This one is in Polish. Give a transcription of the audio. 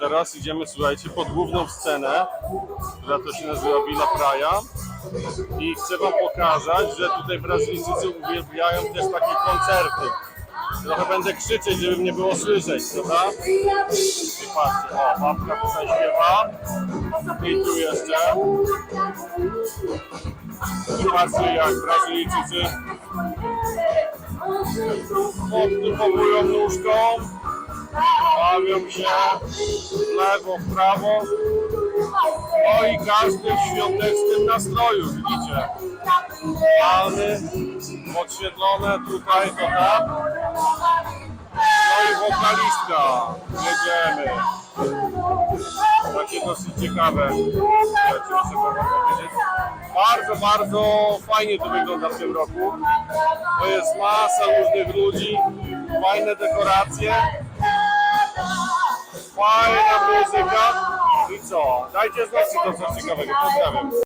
teraz idziemy, słuchajcie, pod główną scenę, która to się nazywa Villa Praia. I chcę wam pokazać, że tutaj Brazylijczycy uwielbiają też takie koncerty. Trochę będę krzyczeć, żeby mnie było słyszeć, prawda? I patrzcie, o, babka tutaj śpiewa. I tu jeszcze. I patrzcie, jak Brazylijczycy odtypowują nóżką, bawią się w lewo, w prawo. No i każdy w świątecznym nastroju, widzicie. Palmy podświetlone tutaj, to tak. No i wokalistka. Jedziemy. Takie dosyć ciekawe. Bardzo, bardzo fajnie to wygląda w tym roku. To jest masa różnych ludzi, fajne dekoracje, fajna muzyka. I co? Dajcie znać, czy to coś ciekawego. Pozdrawiam.